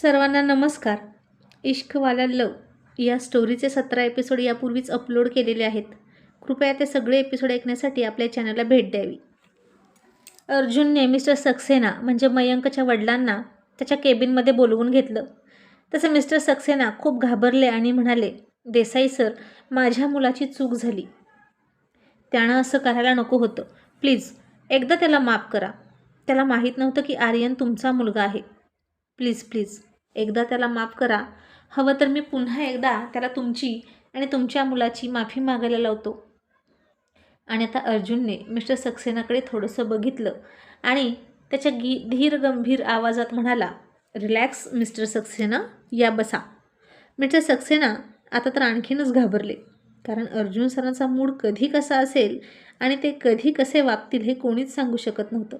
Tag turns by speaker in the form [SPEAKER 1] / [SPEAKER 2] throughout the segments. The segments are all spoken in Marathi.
[SPEAKER 1] सर्वांना नमस्कार. इश्कवाला लव या स्टोरीचे सतरा एपिसोड यापूर्वीच अपलोड केलेले आहेत. कृपया ते सगळे एपिसोड ऐकण्यासाठी आपल्या चॅनलला भेट द्यावी. अर्जुनने मिस्टर सक्सेना म्हणजे मयंकच्या वडिलांना त्याच्या केबिनमध्ये बोलवून घेतलं. तसं मिस्टर सक्सेना खूप घाबरले आणि म्हणाले देसाई सर माझ्या मुलाची चूक झाली. त्यानं असं करायला नको होतं. प्लीज एकदा त्याला माफ करा. त्याला माहीत नव्हतं की आर्यन तुमचा मुलगा आहे. Please please. एकदा त्याला माफ करा. हवं तर मी पुन्हा एकदा त्याला तुमची आणि तुमच्या मुलाची माफी मागायला लावतो. आणि आता अर्जुनने मिस्टर सक्सेनाकडे थोडंसं बघितलं आणि त्याच्या गी धीर गंभीर आवाजात म्हणाला रिलॅक्स मिस्टर सक्सेना या बसा. मिस्टर सक्सेना आता तर आणखीनच घाबरले कारण अर्जुन सरांचा मूड कधी कसा असेल आणि ते कधी कसे वागतील हे कोणीच सांगू शकत नव्हतं.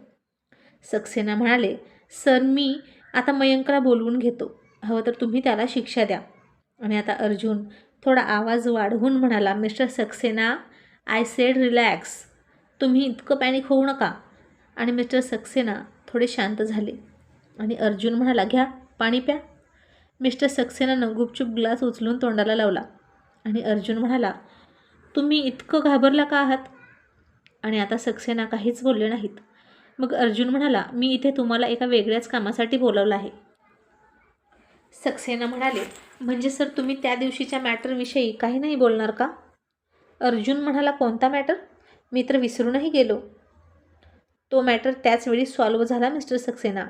[SPEAKER 1] सक्सेना म्हणाले सर मी आता मयंकला बोलवून घेतो. हवं तर तुम्ही त्याला शिक्षा द्या. आणि आता अर्जुन थोडा आवाज वाढवून म्हणाला mister Saxena I said relax. तुम्ही इतकं पॅनिक होऊ नका. आणि मिस्टर सक्सेना थोडे शांत झाले. आणि अर्जुन म्हणाला घ्या पाणी प्या. मिस्टर सक्सेनानं गुपचूप ग्लास उचलून तोंडाला लावला. आणि अर्जुन म्हणाला तुम्ही इतकं घाबरला का आहात? आणि आता सक्सेना काहीच बोलले नाहीत. मग अर्जुन म्हणाला मी इथे तुम्हाला एका वेगळ्याच कामासाठी बोलावलं आहे. सक्सेना म्हणाले म्हणजे सर तुम्ही त्या दिवशीच्या मॅटरविषयी काही नाही बोलणार का? अर्जुन म्हणाला कोणता मॅटर मी तर विसरूनही गेलो. तो मॅटर त्याचवेळी सॉल्व सॉल्व्ह झाला मिस्टर सक्सेना.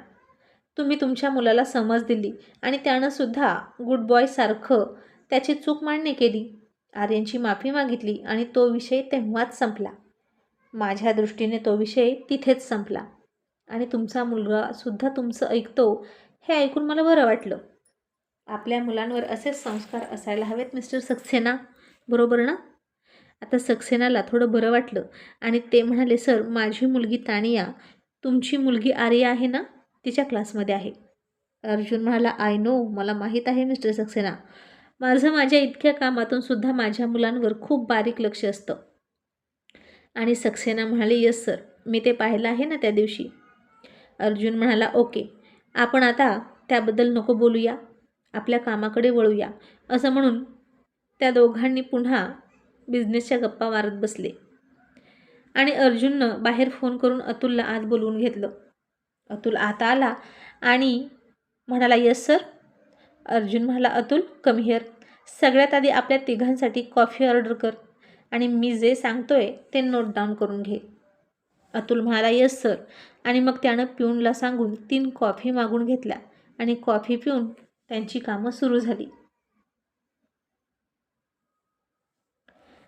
[SPEAKER 1] तुम्ही तुमच्या मुलाला समज दिली आणि त्यानं सुद्धा गुड बॉयसारखं त्याची चूक मान्य केली. आर्यनची माफी मागितली आणि तो विषय तेव्हाच संपला. माझ्या दृष्टीने तो विषय तिथेच संपला. आणि तुमचा मुलगासुद्धा तुमचं ऐकतो हे ऐकून मला बरं वाटलं. आपल्या मुलांवर असेच संस्कार असायला हवेत मिस्टर सक्सेना. बरोबर ना? आता सक्सेनाला थोडं बरं वाटलं. आणि ते म्हणाले सर माझी मुलगी तानिया तुमची मुलगी आर्या आहे ना? तिच्या क्लासमध्ये आहे. अर्जुन म्हणाला आय नो मला माहीत आहे मिस्टर सक्सेना. माझं माझ्या इतक्या कामातून सुद्धा माझ्या मुलांवर खूप बारीक लक्ष असतं. आणि सक्सेना म्हणाले यस सर. मी ते पाहिलं आहे ना त्या दिवशी. अर्जुन म्हणाला ओके. आपण आता त्याबद्दल नको बोलूया. आपल्या कामाकडे वळूया. असं म्हणून त्या दोघांनी पुन्हा बिझनेसच्या गप्पा मारत बसले. आणि अर्जुननं बाहेर फोन करून अतुलला आत बोलवून घेतलं. अतुल आता आला आणि म्हणाला यस सर. अर्जुन म्हणाला अतुल कम हिअर सगळ्यात आधी आपल्या तिघांसाठी कॉफी ऑर्डर कर. आणि मी जे सांगतोय ते नोट डाऊन करून घे. अतुल म्हणाला यस सर आणि मग त्यानं पिऊनला सांगून तीन कॉफी मागून घेतल्या आणि कॉफी पिऊन त्यांची कामं सुरू झाली.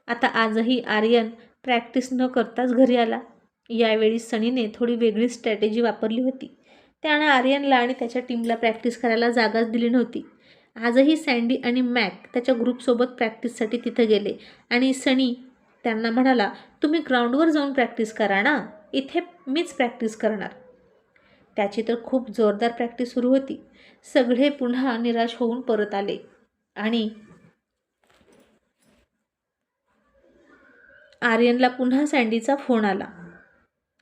[SPEAKER 1] आता आजही आर्यन प्रॅक्टिस न करताच घरी आला. यावेळी सनीने थोडी वेगळी स्ट्रॅटेजी वापरली होती. त्यानं आर्यनला आणि त्याच्या टीमला प्रॅक्टिस करायला जागाच दिली नव्हती. आजही सँडी आणि मॅक त्याच्या ग्रुपसोबत प्रॅक्टिससाठी तिथं गेले. आणि सनी त्यांना म्हणाला तुम्ही ग्राउंडवर जाऊन प्रॅक्टिस करा ना? इथे मीच प्रॅक्टिस करणार. त्याची तर खूप जोरदार प्रॅक्टिस सुरू होती. सगळे पुन्हा निराश होऊन परत आले. आणि आर्यनला पुन्हा सँडीचा फोन आला.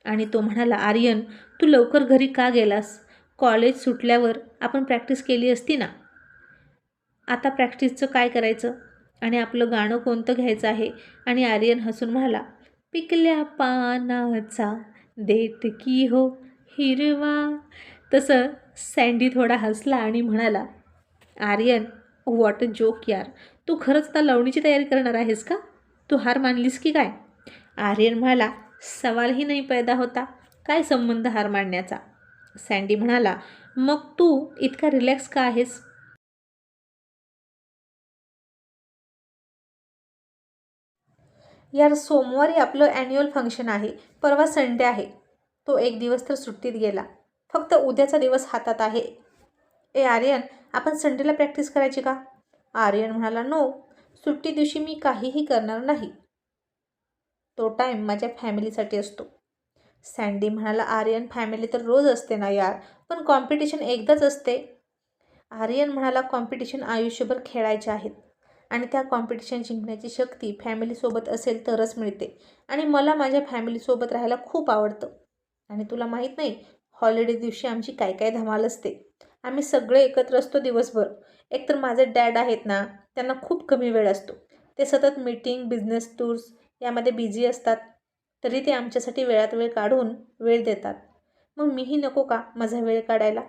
[SPEAKER 1] आणि तो म्हणाला आर्यन तू लवकर घरी का गेलास? कॉलेज सुटल्यावर आपण प्रॅक्टिस केली असती ना? आता प्रॅक्टिसचं काय करायचं? आणि आपलं गाणं कोणतं घ्यायचं आहे? आणि आर्यन हसून म्हणाला पिकल्या पानाचा देत की हो हिरवा? तसं सँडी थोडा हसला आणि म्हणाला आर्यन वॉट अ जोक यार. तू खरंच आता लवणीची तयारी करणार आहेस का? तू हार मानलीस की काय? आर्यन म्हणाला सवालही नाही पैदा होता. काय संबंध हार मांडण्याचा सँडी म्हणाला मग तू इतका रिलॅक्स का आहेस? यार सोमवारी आपलं ॲन्युअल फंक्शन आहे. परवा संडे आहे. तो एक दिवस तर सुट्टीत गेला. फक्त उद्याचा दिवस हातात आहे. ए आर्यन आपण संडेला प्रॅक्टिस करायची का? आर्यन म्हणाला नो सुट्टी दिवशी मी काहीही करणार नाही. तो टाईम माझ्या फॅमिलीसाठी असतो. सँडी म्हणाला आर्यन फॅमिली तर रोज असते ना यार. पण कॉम्पिटिशन एकदाच असते. आर्यन म्हणाला कॉम्पिटिशन आयुष्यभर खेळायचे आहेत. आणि त्या कॉम्पिटिशन जिंकण्याची शक्ती फॅमिलीसोबत असेल तरच मिळते. आणि मला माझ्या फॅमिलीसोबत राहायला खूप आवडतं. आणि तुला माहीत नाही हॉलिडे दिवशी आमची काय काय धमाल असते. आम्ही सगळे एकत्र असतो दिवसभर. एकतर माझे डॅड आहेत ना त्यांना खूप कमी वेळ असतो. ते सतत मीटिंग बिझनेस टूर्स यामध्ये बिझी असतात. तरी ते आमच्यासाठी वेळात वेळ काढून वेळ देतात. मग मीही नको का माझा वेळ काढायला?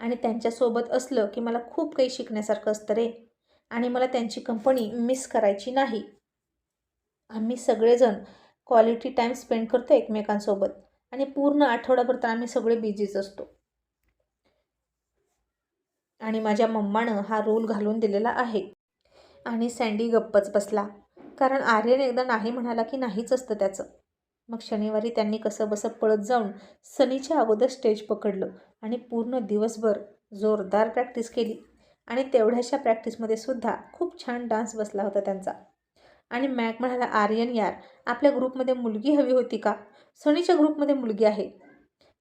[SPEAKER 1] आणि त्यांच्यासोबत असलं की मला खूप काही शिकण्यासारखं असतं रे. आणि मला त्यांची कंपनी मिस करायची नाही. आम्ही सगळेजण क्वालिटी टाईम स्पेंड करतो एकमेकांसोबत. आणि पूर्ण आठवडाभर तर आम्ही सगळे बिझीच असतो. आणि माझ्या मम्मानं हा रोल घालून दिलेला आहे. आणि सँडी गप्पच बसला. कारण आर्यन एकदा नाही म्हणाला की नाहीच असतं त्याचं. मग शनिवारी त्यांनी कसं बसं पळत जाऊन सनीच्या अगोदर स्टेज पकडलं आणि पूर्ण दिवसभर जोरदार प्रॅक्टिस केली. आणि तेवढ्याशा प्रॅक्टिसमध्ये सुद्धा खूप छान डान्स बसला होता त्यांचा. आणि मॅक म्हणाला आर्यन यार आपल्या ग्रुपमध्ये मुलगी हवी होती का? सनीच्या ग्रुपमध्ये मुलगी आहे.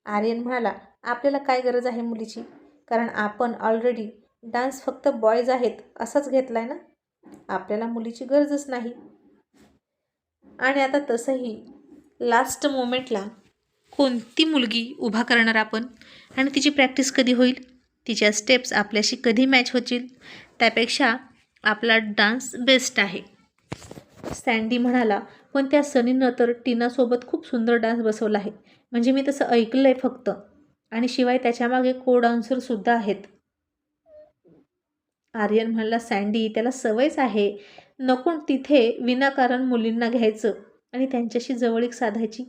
[SPEAKER 1] आर्यन म्हणाला आपल्याला काय गरज आहे मुलीची? कारण आपण ऑलरेडी डान्स फक्त बॉयज आहेत असाच घेतला आहे ना? आपल्याला मुलीची गरजच नाही. आणि आता तसंही लास्ट मोमेंटला कोणती मुलगी उभा करणार आपण? आणि तिची प्रॅक्टिस कधी होईल? तिच्या स्टेप्स आपल्याशी कधी मॅच होतील त्यापेक्षा आपला डान्स बेस्ट आहे. सँडी म्हणाला पण त्या सनीनं तर टीनासोबत खूप सुंदर डान्स बसवला आहे. म्हणजे मी तसं ऐकलं आहे फक्त. आणि शिवाय त्याच्यामागे को डान्सरसुद्धा आहेत. आर्यन म्हणाला सँडी त्याला सवयच आहे. नको तिथे विनाकारण मुलींना घ्यायचं आणि त्यांच्याशी जवळीक साधायची.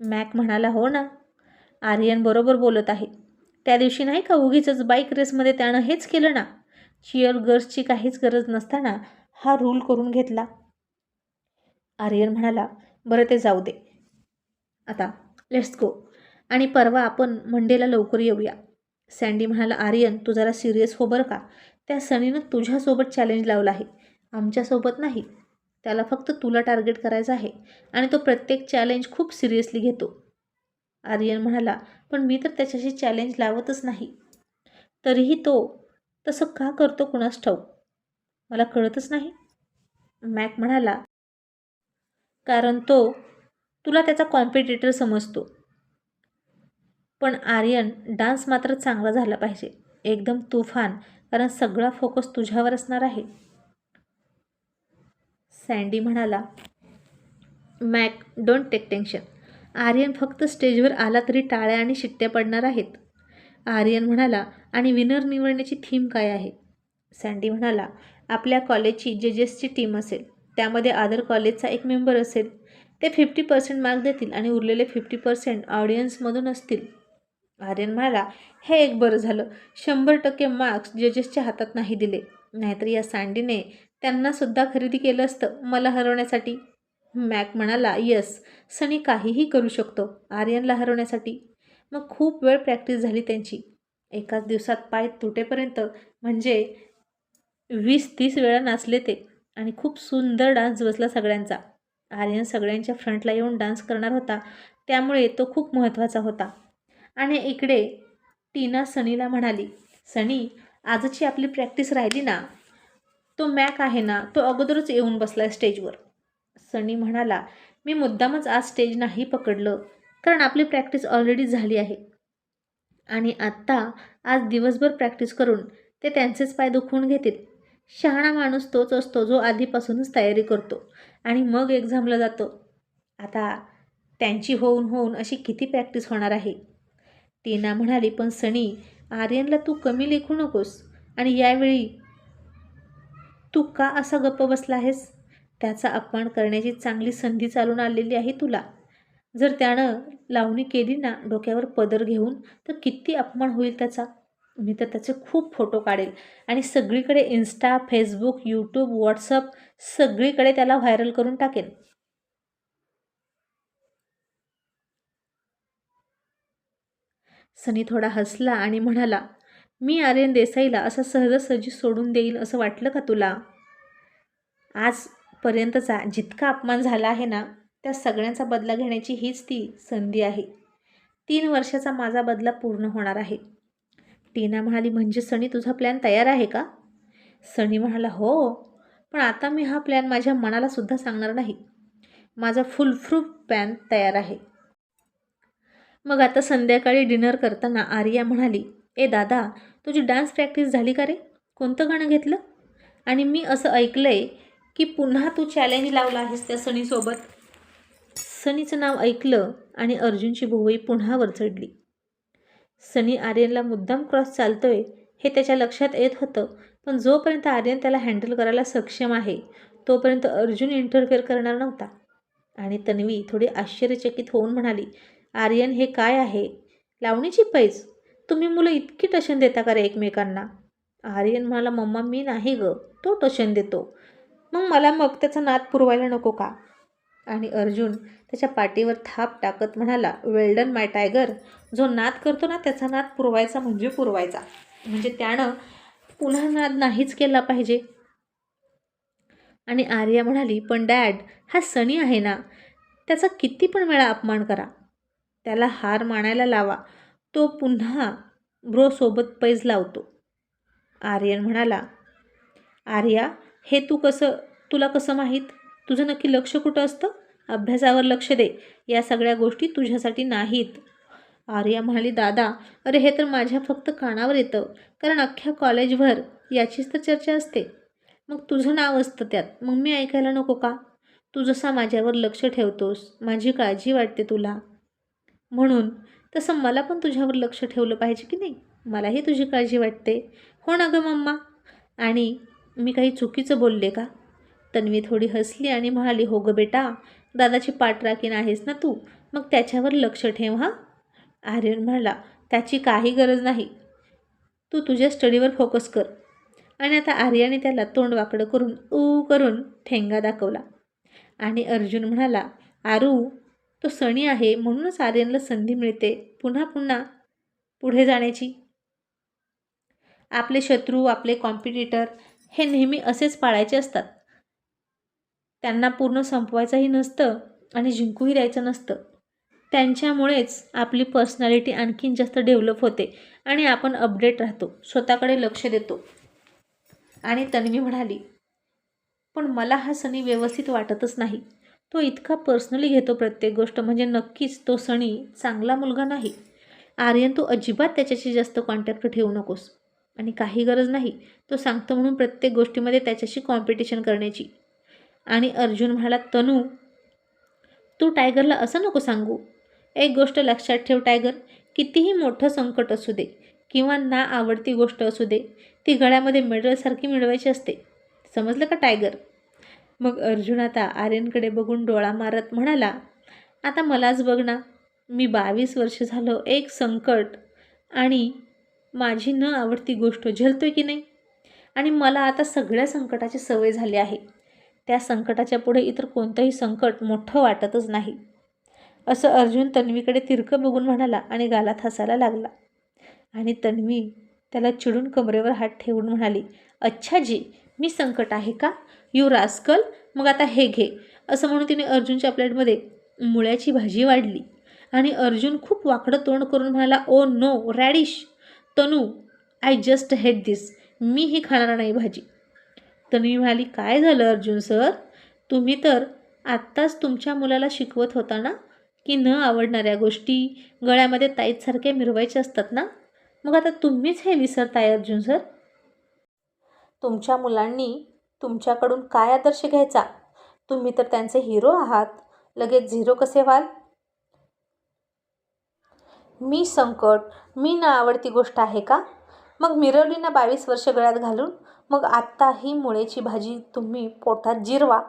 [SPEAKER 1] मॅक म्हणाला हो ना. आर्यन बरोबर बोलत आहे. त्या दिवशी नाही का उगीच बाईक रेसमध्ये त्यानं हेच केलं ना? चिअर गर्ल्सची काहीच गरज नसताना हा रूल करून घेतला. आर्यन म्हणाला बरं ते जाऊ दे. आता लेट्स गो आणि परवा आपण मंडेला लवकर येऊया. सँडी म्हणाला आर्यन तू जरा सिरियस हो बरं का? त्या सनीनं तुझ्यासोबत चॅलेंज लावला आहे. आमच्यासोबत नाही. त्याला फक्त तुला टार्गेट करायचं आहे आणि तो प्रत्येक चॅलेंज खूप सिरियसली घेतो. आर्यन म्हणाला पण मी तर त्याच्याशी चॅलेंज लावतच नाही. तरीही तो तसं का करतो कुणास ठाऊक? मला कळतच नाही. मॅक म्हणाला कारण तो तुला त्याचा कॉम्पिटिटर समजतो. पण आर्यन डान्स मात्र चांगला झाला पाहिजे. एकदम तुफान कारण सगळा फोकस तुझ्यावर असणार आहे. सँडी म्हणाला Mac don't take tension Aryan फक्त स्टेजवर आला तरी टाळ्या आणि शिट्ट्या पडणार आहेत. आर्यन म्हणाला आणि विनर निवडण्याची थीम काय आहे? सँडी म्हणाला आपल्या कॉलेजची जजेसची टीम असेल. त्यामध्ये आदर कॉलेजचा एक मेंबर असेल. ते फिफ्टी पर्सेंट मार्क देतील आणि उरलेले फिफ्टी पर्सेंट ऑडियन्समधून असतील. आर्यन म्हणाला हे एक बरं झालं. शंभर टक्के मार्क्स जजेसच्या हातात नाही दिले. नाहीतर या सँडीने त्यांनासुद्धा खरेदी केलं असतं मला हरवण्यासाठी. मॅक म्हणाला यस सनी काहीही करू शकतो आर्यनला हरवण्यासाठी. मग खूप वेळ प्रॅक्टिस झाली त्यांची. एकाच दिवसात पाय तुटेपर्यंत म्हणजे वीस तीस वेळा नाचले ते आणि खूप सुंदर डान्स बसला सगळ्यांचा. आर्यन सगळ्यांच्या फ्रंटला येऊन डान्स करणार होता त्यामुळे तो खूप महत्त्वाचा होता. आणि इकडे टीना सनीला म्हणाली सनी आजची आपली प्रॅक्टिस राहिली ना? तो मॅक आहे ना? तो अगोदरच येऊन बसला स्टेजवर. सनी म्हणाला मी मुद्दामच आज स्टेज नाही पकडलं कारण आपली प्रॅक्टिस ऑलरेडी झाली आहे. आणि आत्ता आज दिवसभर प्रॅक्टिस करून ते त्यांचेच पाय दुखवून घेतील. शहाणा माणूस तोच असतो जो आधीपासूनच तयारी करतो आणि मग एक्झामला जातो. आता त्यांची होऊन होऊन अशी किती प्रॅक्टिस होणार आहे? टीना म्हणाली पण सनी आर्यनला तू कमी लेखू नकोस. आणि यावेळी तू का असा गप्प बसला आहेस? त्याचा अपमान करण्याची चांगली संधी चालून आलेली आहे तुला. जर त्यानं लावणी केली ना डोक्यावर पदर घेऊन तर किती अपमान होईल त्याचा? मी तर त्याचे खूप फोटो काढेल आणि सगळीकडे इन्स्टा फेसबुक यूट्यूब व्हॉट्सअप सगळीकडे त्याला व्हायरल करून टाकेन. सनी थोडा हसला आणि म्हणाला मी आर्यन देसाईला असं सहजासहजी सोडून देईल असं वाटलं का तुला? आज पर्यंतचा जितका अपमान झाला आहे ना त्या सगळ्यांचा बदला घेण्याची हीच ती संधी आहे. तीन वर्षाचा माझा बदला पूर्ण होणार आहे. टीना म्हणाली म्हणजे सनी तुझा प्लॅन तयार आहे का? सनी म्हणाला हो पण आता मी हा प्लॅन माझ्या मनाला सुद्धा सांगणार नाही. माझा फुल प्लॅन तयार आहे. मग आता संध्याकाळी डिनर करताना आर्या म्हणाली ए दादा तुझी डान्स प्रॅक्टिस झाली का रे? कोणतं गाणं घेतलं? आणि मी असं ऐकलं आहे की पुन्हा तू चॅलेंज लावला आहेस त्या सनीसोबत. सनीचं नाव ऐकलं आणि अर्जुनची भुवई पुन्हा वरचडली सनी आर्यनला मुद्दाम क्रॉस चालतोय हे त्याच्या लक्षात येत होतं पण जोपर्यंत आर्यन त्याला हँडल करायला सक्षम आहे तोपर्यंत अर्जुन इंटरफेअर करणार नव्हता. आणि तन्वी थोडी आश्चर्यचकित होऊन म्हणाली आर्यन हे काय आहे? लावणीची पैज तुम्ही मुलं इतकी टशन देता का रे एकमेकांना? आर्यन म्हणाला मम्मा मी नाही ग. तो टशन देतो. मग मला मग त्याचा नाद पुरवायला नको का? आणि अर्जुन त्याच्या पाठीवर थाप टाकत म्हणाला वेल्डन माय टायगर जो नाद करतो ना त्याचा नाद पुरवायचा म्हणजे पुरवायचा. म्हणजे त्यानं पुन्हा नाद नाहीच केला पाहिजे. आणि आर्या म्हणाली पण डॅड हा सनी आहे ना त्याचा किती पण वेळा अपमान करा. त्याला हार मानायला लावा. तो पुन्हा ब्रोसोबत पैज लावतो. आर्यन म्हणाला आर्या हे तू कसं तुला कसं माहीत? तुझं नक्की लक्ष कुठं असतं? अभ्यासावर लक्ष दे. या सगळ्या गोष्टी तुझ्यासाठी नाहीत. आर्या म्हणाली दादा अरे हे तर माझ्या फक्त कानावर येतं. कारण अख्ख्या कॉलेजभर याचीच तर चर्चा असते. मग तुझं नाव असतं त्यात. मग मी ऐकायला नको का? तू जसा माझ्यावर लक्ष ठेवतोस माझी काळजी वाटते तुला. म्हणून तसं मला पण तुझ्यावर लक्ष ठेवलं पाहिजे की नाही? मलाही तुझी काळजी वाटते. हो ना गं मम्मा? आणि मी काही चुकीचं बोलले का? तन्वी थोडी हसली आणि म्हणाली हो गं बेटा दादाची पाठराखीण आहेस ना तू? मग त्याच्यावर लक्ष ठेव हां? आर्यन म्हणाला त्याची काही गरज नाही. तू तुझ्या स्टडीवर फोकस कर. आणि आता आर्याने त्याला तोंड वाकडं करून ऊ करून ठेंगा दाखवला. आणि अर्जुन म्हणाला आरू तो सणी आहे म्हणूनच आर्यनला संधी मिळते पुन्हा पुन्हा पुढे जाण्याची. आपले शत्रू आपले कॉम्पिटिटर हे नेहमी असेच पाळायचे असतात. त्यांना पूर्ण संपवायचंही नसतं आणि जिंकूही द्यायचं नसतं. त्यांच्यामुळेच आपली पर्सनॅलिटी आणखीन जास्त डेव्हलप होते आणि आपण अपडेट राहतो स्वतःकडे लक्ष देतो. आणि तन्वी म्हणाली पण मला हा सणी व्यवस्थित वाटतच नाही. तो इतका पर्सनली घेतो प्रत्येक गोष्ट म्हणजे नक्कीच तो सणी चांगला मुलगा नाही. आर्यन तू अजिबात त्याच्याशी जास्त कॉन्टॅक्ट ठेवू नकोस. आणि काही गरज नाही तो सांगतो म्हणून प्रत्येक गोष्टीमध्ये त्याच्याशी कॉम्पिटिशन करण्याची. आणि अर्जुन म्हणाला तनू तू टायगरला असं नको सांगू. एक गोष्ट लक्षात ठेव टायगर कितीही मोठं संकट असू दे किंवा ना आवडती गोष्ट असू दे ती गळ्यामध्ये मेडलसारखी मिळवायची असते. समजलं का टायगर मग अर्जुन आता आर्यनकडे बघून डोळा मारत म्हणाला आता मलाच बघ ना मी बावीस वर्ष झालो एक संकट आणि माझी न आवडती गोष्ट झेलतोय की नाही? आणि मला आता सगळ्या संकटाची सवय झाली आहे. त्या संकटाच्या पुढे इतर कोणतंही संकट मोठं वाटतच नाही. असं अर्जुन तन्वीकडे तिरकं बघून म्हणाला आणि गालात हसायला लागला. आणि तन्वी त्याला चिडून कमरेवर हात ठेवून म्हणाली अच्छा जी मी संकट आहे का? यू रास्कल मग आता हे घे. असं म्हणून तिने अर्जुनच्या प्लेटमध्ये मुळ्याची भाजी वाढली. आणि अर्जुन खूप वाकडं तोंड करून म्हणाला ओ no radish Tanu I just hate this मी ही खाणार नाही भाजी. तन्वी म्हणाली काय झालं अर्जुन सर तुम्ही तर आत्ताच तुमच्या मुलाला शिकवत होता ना की न आवडणाऱ्या गोष्टी गळ्यामध्ये ताईतसारख्या मिरवायच्या असतात ना? मग आता तुम्हीच हे विसरताय अर्जुन सर तुमच्या मुलांनी तुमच्याकडून काय आदर्श घ्यायचा? तुम्ही तर त्यांचे हिरो आहात. लगेच झिरो कसे व्हाल? मी संकट मी ना आवडती गोष्ट आहे का? मग मिरवली ना बावीस वर्ष गळ्यात घालून मग आत्ता ही मुळेची भाजी तुम्ही पोटात जिरवा.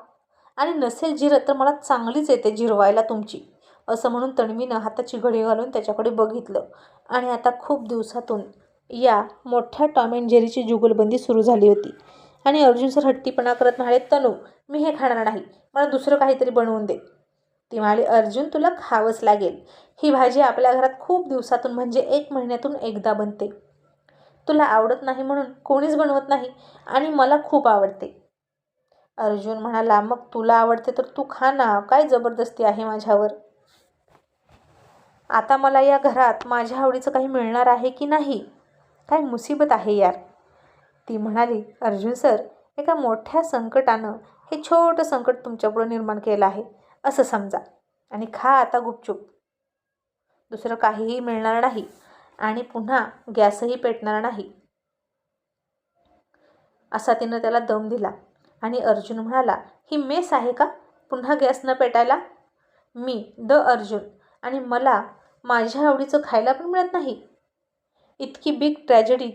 [SPEAKER 1] आणि नसेल जिरत तर मला चांगलीच येते जिरवायला तुमची असं म्हणून तणवीनं हाताची घडी घालून त्याच्याकडे बघितलं. आणि आता खूप दिवसातून या मोठ्या टॉम अँड जेरीची जुगलबंदी सुरू झाली होती. आणि अर्जुन सर हट्टीपणा करत म्हणाले तनू मी हे खाणार नाही. मला दुसरं काहीतरी बनवून दे. ती म्हणाली अर्जुन तुला खावंच लागेल. ही भाजी आपल्या घरात खूप दिवसातून म्हणजे एक महिन्यातून एकदा बनते. तुला आवडत नाही म्हणून कोणीच बनवत नाही आणि मला खूप आवडते. अर्जुन म्हणाला मग तुला आवडते तर तू खा ना. काय जबरदस्ती आहे माझ्यावर? आता मला या घरात माझ्या आवडीचं काही मिळणार आहे की नाही? काय मुसीबत आहे यार. ती म्हणाली अर्जुन सर एका मोठ्या संकटानं हे छोटं संकट तुमच्यापुढं निर्माण केलं आहे. असं समजा. आणि खा आता गुपचूप. दुसरं काहीही मिळणार नाही. आणि पुन्हा गॅसही पेटणार नाही. असा तिनं त्याला दम दिला. आणि अर्जुन म्हणाला ही मेस आहे का? पुन्हा गॅस न पेटायला? Me the Arjun. आणि मला माझ्या आवडीचं खायला पण मिळत नाही. इतकी बिग ट्रॅजेडी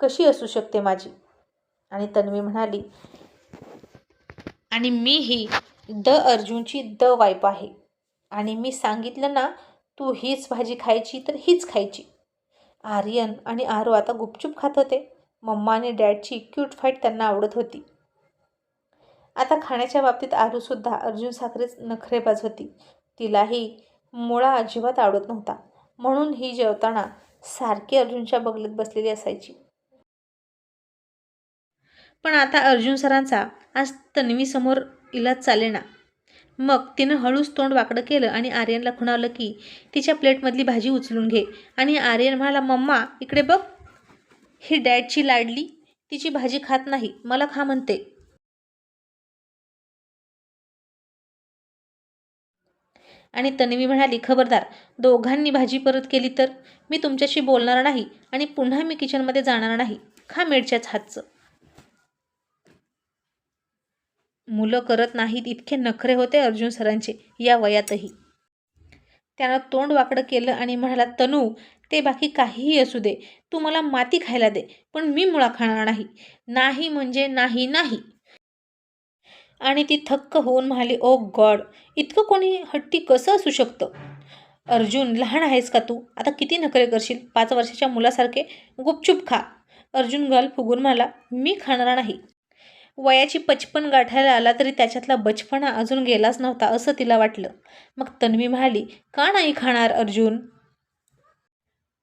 [SPEAKER 1] कशी असू शकते माझी? आणि तन्वी म्हणाली आणि मीही द अर्जुनची द वाईप आहे. आणि मी सांगितलं ना तू हीच भाजी खायची तर हीच खायची. आर्यन आणि आरू आता गुपचूप खात होते. मम्मा आणि डॅडची क्यूट फाईट त्यांना आवडत होती. आता खाण्याच्या बाबतीत आरूसुद्धा अर्जुन साखरेच नखरेबाज होती. तिलाही मुळा अजिबात आवडत नव्हता. म्हणून ही जेवताना सारखी अर्जुनच्या बगलीत बसलेली असायची. पण आता अर्जुन सरांचा आज तन्वीसमोर इलाज चालेना मग तिनं हळूच तोंड वाकडं केलं आणि आर्यनला खुणावलं की तिच्या प्लेटमधली भाजी उचलून घे. आणि आर्यन म्हणाला मम्मा इकडे बघ. ही डॅडची लाडली. तिची भाजी खात नाही. मला खा म्हणते. आणि तन्वी म्हणाली खबरदार. दोघांनी भाजी परत केली तर? मी तुमच्याशी बोलणार नाही आणि पुन्हा मी किचनमध्ये जाणार नाही. खा मेडच्याच हातचं. मुलं करत नाहीत इतके नखरे होते अर्जुन सरांचे या वयातही. त्यानं तोंड वाकडं केलं आणि म्हणाला तनू ते बाकी काहीही असू दे. तू मला माती खायला दे पण मी मुळा खाणार नाही. नाही म्हणजे नाही नाही. आणि ती थक्क होऊन म्हणाली ओ गॉड इतकं कोणी हट्टी कसं असू शकतं? अर्जुन लहान आहेस का तू? आता किती नखरे करशील? पाच वर्षाच्या मुलासारखे गुपचूप खा. अर्जुन गाल फुगून म्हणाला मी खाणार नाही. वयाची पचपन गाठायला आला तरी त्याच्यातला बचपणा अजून गेलाच नव्हता असं तिला वाटलं. मग तन्वी म्हणाली का नाही खाणार अर्जुन?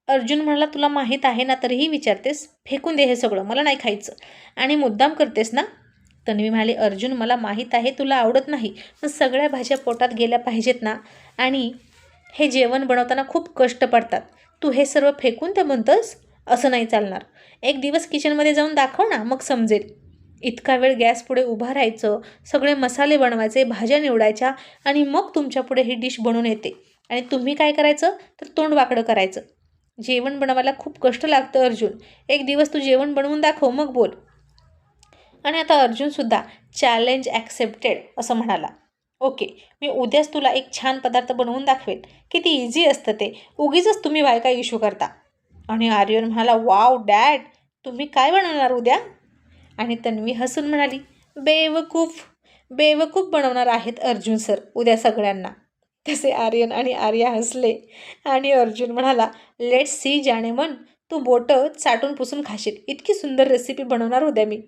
[SPEAKER 1] अर्जुन म्हणाला तुला माहीत आहे ना तरीही विचारतेस. फेकून दे हे सगळं. मला नाही खायचं. आणि मुद्दाम करतेस ना? तन्वी म्हणाली अर्जुन मला माहीत आहे तुला आवडत नाही. पण सगळ्या भाज्या पोटात गेल्या पाहिजेत ना. आणि हे जेवण बनवताना खूप कष्ट पडतात. तू हे सर्व फेकून ते म्हणतंस? असं नाही चालणार. एक दिवस किचनमध्ये जाऊन दाखव ना मग समजेल. इतका वेळ गॅस पुढे उभा राहायचं सगळे मसाले बनवायचे भाज्या निवडायच्या आणि मग तुमच्यापुढे ही डिश बनवून येते. आणि तुम्ही काय करायचं? तर तोंड वाकडं करायचं. जेवण बनवायला खूप कष्ट लागतं अर्जुन. एक दिवस तू जेवण बनवून दाखव मग बोल. आणि आता अर्जुनसुद्धा चॅलेंज ॲक्सेप्टेड असं म्हणाला. ओके मी उद्याच तुला एक छान पदार्थ बनवून दाखवेन. किती इझी असतं ते. उगीचच तुम्ही बायका इशू करता. आणि आर्यन म्हणाला वाव डॅड तुम्ही काय बनवणार उद्या? आणि तन्वी हसून म्हणाली बेवकूफ बेवकूफ बनवणार आहेत अर्जुन सर उद्या सगळ्यांना. तसे आर्यन आणि आर्या हसले आणि अर्जुन म्हणाला लेट सी जाणे मन तू बोटं चाटून पुसून खाशील इतकी सुंदर रेसिपी बनवणार उद्या मी.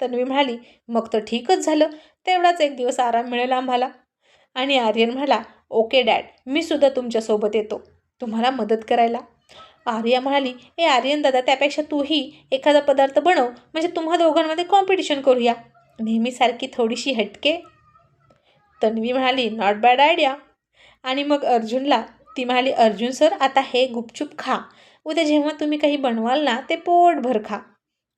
[SPEAKER 1] तन्वी म्हणाली मग तर ठीकच झालं तेवढाच एक दिवस आराम मिळेल आम्हाला. आणि आर्यन म्हणाला ओके डॅड मी सुद्धा तुमच्यासोबत येतो तुम्हाला मदत करायला. आर्या म्हणाली ए आर्यन दादा त्यापेक्षा तूही एखादा पदार्थ बनव म्हणजे तुम्हा दोघांमध्ये कॉम्पिटिशन करूया. नेहमीसारखी थोडीशी हटके. तन्वी म्हणाली नॉट बॅड आयडिया आणि मग अर्जुनला ती म्हणाली अर्जुन सर आता हे गुपचूप खा. उद्या जेव्हा तुम्ही काही बनवाल ना ते पोटभर खा.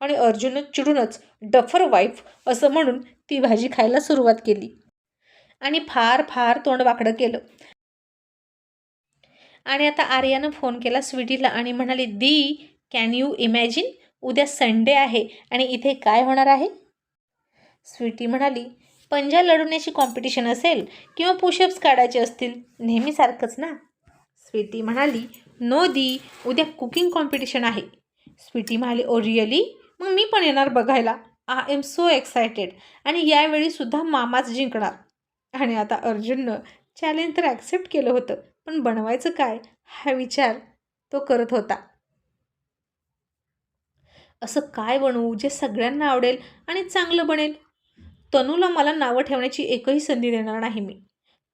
[SPEAKER 1] आणि अर्जुन चिडूनच डफर वाईफ असं म्हणून ती भाजी खायला सुरुवात केली. आणि फार फार तोंड वाकडं केलं. आणि आता आर्यानं फोन केला स्वीटीला आणि म्हणाली दी कॅन यू इमॅजिन? उद्या संडे आहे आणि इथे काय होणार आहे? स्वीटी म्हणाली पंजा लढवण्याची कॉम्पिटिशन असेल किंवा पुशअप्स काढायचे असतील नेहमीसारखंच ना? स्वीटी म्हणाली नो दी उद्या कुकिंग कॉम्पिटिशन आहे. स्वीटी म्हणाली ओ रिअली? मग मी पण येणार बघायला. आय एम सो एक्सायटेड आणि यावेळीसुद्धा मामाच जिंकणार. आणि आता अर्जुननं चॅलेंज तर ॲक्सेप्ट केलं होतं. पण बनवायचं काय हा विचार तो करत होता. असं काय बनवू जे सगळ्यांना आवडेल आणि चांगलं बनेल? तनूला मला नावं ठेवण्याची एकही संधी देणार नाही मी.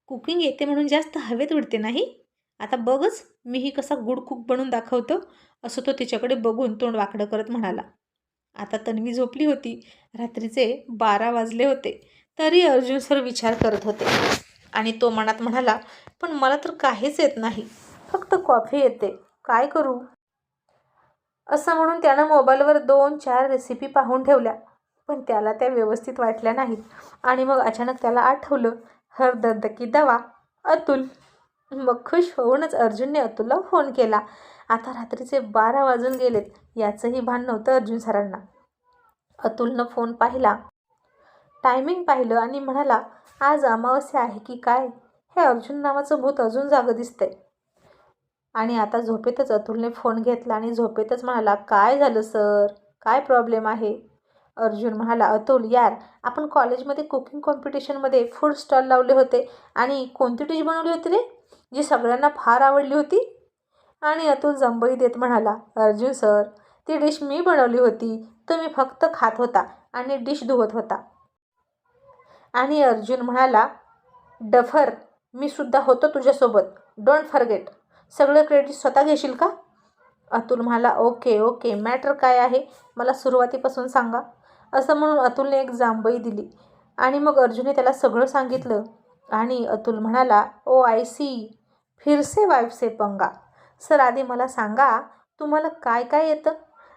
[SPEAKER 1] कुकिंग येते म्हणून जास्त हवेत उडते नाही? आता बघच मीही कसा गुड कुक बनून दाखवतो असं तो तिच्याकडे बघून तोंड वाकडं करत म्हणाला. आता तन्वी झोपली होती. रात्रीचे बारा वाजले होते. तरी अर्जुन सर विचार करत होते. आणि तो मनात म्हणाला पण मला तर काहीच येत नाही. फक्त कॉफी येते. काय करू? असं म्हणून त्यानं मोबाईलवर दोन चार रेसिपी पाहून ठेवल्या. पण त्याला त्या व्यवस्थित वाटल्या नाहीत. आणि मग अचानक त्याला आठवलं हर दर्द की दवा अतुल. मग खुश होऊनच अर्जुनने अतुलला फोन केला. आता रात्रीचे बारा वाजून गेलेत. याचंही भान नव्हतं अर्जुन सरांना. अतुलनं फोन पाहिला. टायमिंग पाहिलं आणि म्हणाला आज अमावस्या आहे की काय? हे अर्जुन नावाचं भूत अजून जागं दिसतंय. आणि आता झोपेतच अतुलने फोन घेतला आणि झोपेतच म्हणाला काय झालं सर काय प्रॉब्लेम आहे? अर्जुन म्हणाला अतुल यार आपण कॉलेजमध्ये कुकिंग कॉम्पिटिशनमध्ये फूड स्टॉल लावले होते आणि कोणती डिश बनवली होती रे जी सगळ्यांना फार आवडली होती? आणि अतुल जंबई देत म्हणाला अर्जुन सर ती डिश मी बनवली होती. तुम्ही फक्त खात होता आणि डिश धुवत होता. आणि अर्जुन म्हणाला डफर मी सुद्धा होतो तुझ्यासोबत. डोंट फॉरगेट सगळं क्रेडिट स्वतः घेशील का? अतुल म्हणाला ओके ओके. मॅटर काय आहे? मला सुरुवातीपासून सांगा. असं म्हणून अतुलने एक जांभई दिली. आणि मग अर्जुनने त्याला सगळं सांगितलं. आणि अतुल म्हणाला ओ आय सी फिरसे वाईफसे पंगा. सर आधी मला सांगा तुम्हाला काय काय येतं?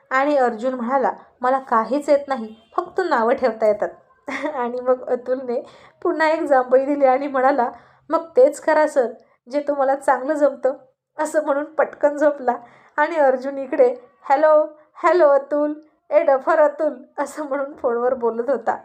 [SPEAKER 1] आणि अर्जुन म्हणाला मला काहीच येत नाही. फक्त नावं ठेवता येतात. आणि मग अतुलने पुन्हा एक जांभई दिली आणि म्हणाला मग तेच करा सर जे तुम्हाला चांगलं जमतं. असं म्हणून पटकन झोपला आणि अर्जुन इकडे हॅलो हॅलो अतुल ए डफर अतुल असं म्हणून फोनवर बोलत होता.